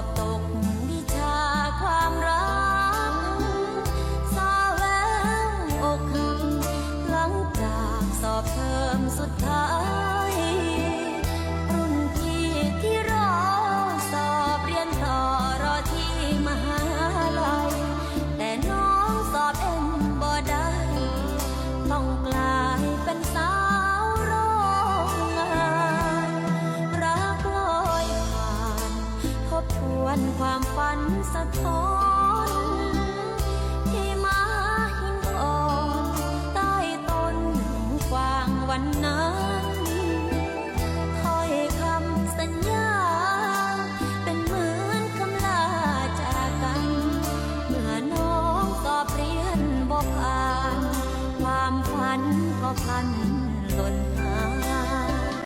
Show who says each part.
Speaker 1: อบตกวิชาความรักสาแววอกหักหลังจากสอบเทอมสุดท้ายรุ่นพี่ที่รอสอบเรียนต่อรอที่มหาลัยแต่น้องสอบเอ็นบ่ได้ต้องกลับ วนความฝันสะท้อนที่มาหินอ่อนใต้ต้นกวางวันนั้นถ้อยคำสัญญา เป็นเหมือนคำลาจากกัน เมื่อน้องตอบเรียนบอกอ่ความฝันก็พันหล่น